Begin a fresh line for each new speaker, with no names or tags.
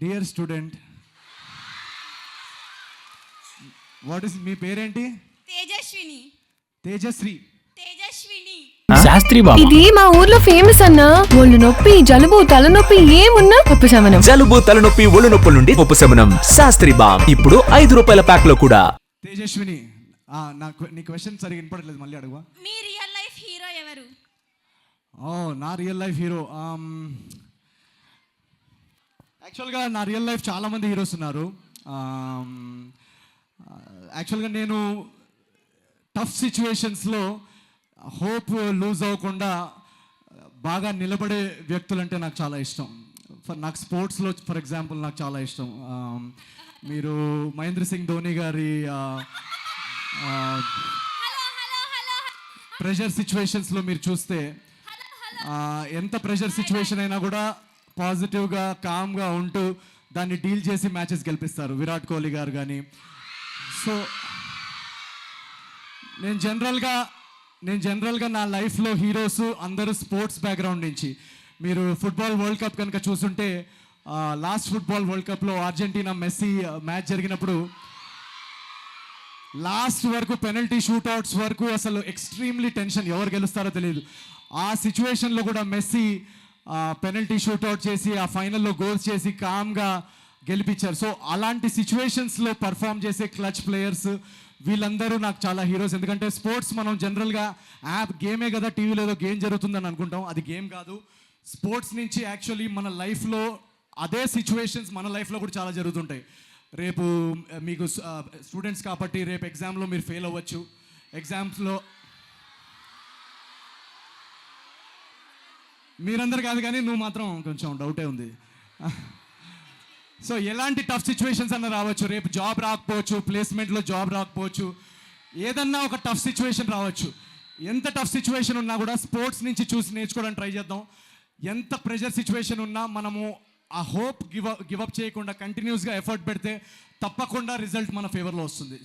Dear student what is మీ పేరేంటి?
తేజస్విని.
తేజశ్రీ.
తేజస్విని.
శాస్త్రి బాబు.
ఇది మా ఊర్లో ఫేమస్ అన్న. ఒళ్ళు నొప్పి జలుబు తలనొప్పి ఏమున్నా? ఉపశమనం
జలుబు తలనొప్పి ఒళ్ళు నొప్పుల నుండి ఉపశమనం శాస్త్రి బామ్ ఇప్పుడు ఐదు రూపాయల ప్యాక్లో కూడా.
తేజస్విని ఆ, నాకు నీ క్వశ్చన్ సరిగా వినపడలేదు మళ్ళీ అడుగువా
మీ రియల్ లైఫ్ హీరో ఎవరు?
ఓ నా రియల్ లైఫ్ హీరో యాక్చువల్గా నా రియల్ లైఫ్ చాలామంది హీరోస్ ఉన్నారు. యాక్చువల్గా నేను టఫ్ సిచ్యువేషన్స్లో హోప్ లూజ్ అవ్వకుండా బాగా నిలబడే వ్యక్తులు అంటే నాకు చాలా ఇష్టం. ఫర్ నాకు స్పోర్ట్స్లో ఫర్ ఎగ్జాంపుల్ నాకు చాలా ఇష్టం. మీరు మహేంద్ర సింగ్ ధోని గారి ప్రెషర్ సిచ్యువేషన్స్లో మీరు చూస్తే ఎంత ప్రెషర్ సిచ్యువేషన్ అయినా కూడా పాజిటివ్గా కామ్గా ఉంటూ దాన్ని డీల్ చేసి మ్యాచెస్ గెలిపిస్తారు. విరాట్ కోహ్లీ గారు కానీ సో నేను జనరల్గా నేను జనరల్గా నా లైఫ్లో హీరోస్ అందరూ స్పోర్ట్స్ బ్యాక్గ్రౌండ్ నుంచి. మీరు ఫుట్బాల్ వరల్డ్ కప్ కనుక చూసుంటే లాస్ట్ ఫుట్బాల్ వరల్డ్ కప్లో అర్జెంటీనా మెస్సీ మ్యాచ్ జరిగినప్పుడు లాస్ట్ వరకు పెనల్టీ షూట్అవుట్స్ వరకు అసలు ఎక్స్ట్రీమ్లీ టెన్షన్ ఎవరు గెలుస్తారో తెలియదు ఆ సిచ్యువేషన్లో కూడా మెస్సీ పెనల్టీ షూట్అవుట్ చేసి ఆ ఫైనల్లో గోల్స్ చేసి కామ్గా గెలిపించారు. సో అలాంటి సిచ్యువేషన్స్లో పర్ఫామ్ చేసే క్లచ్ ప్లేయర్స్ వీళ్ళందరూ నాకు చాలా హీరోస్ ఎందుకంటే స్పోర్ట్స్ మనం జనరల్గా యాప్ గేమే కదా టీవీలో ఏదో గేమ్ జరుగుతుందని అనుకుంటాం. అది గేమ్ కాదు. స్పోర్ట్స్ నుంచి యాక్చువల్లీ మన లైఫ్లో అదే సిచ్యువేషన్స్ మన లైఫ్లో కూడా చాలా జరుగుతుంటాయి. రేపు మీకు స్టూడెంట్స్ కాబట్టి రేపు ఎగ్జామ్లో మీరు ఫెయిల్ అవ్వచ్చు. ఎగ్జామ్స్లో మీరందరు కాదు కానీ నువ్వు మాత్రం కొంచెం డౌటే ఉంది. సో ఎలాంటి టఫ్ సిచ్యువేషన్స్ అన్న రావచ్చు. రేపు జాబ్ రాకపోవచ్చు ప్లేస్మెంట్లో జాబ్ రాకపోవచ్చు. ఏదన్నా ఒక టఫ్ సిచ్యువేషన్ రావచ్చు. ఎంత టఫ్ సిచ్యువేషన్ ఉన్నా కూడా స్పోర్ట్స్ నుంచి చూసి నేర్చుకోవడానికి ట్రై చేద్దాం. ఎంత ప్రెషర్ సిచ్యువేషన్ ఉన్నా మనము ఆ హోప్ గివ్ గివప్ చేయకుండా కంటిన్యూస్గా ఎఫర్ట్ పెడితే తప్పకుండా రిజల్ట్ మన ఫేవర్లో వస్తుంది.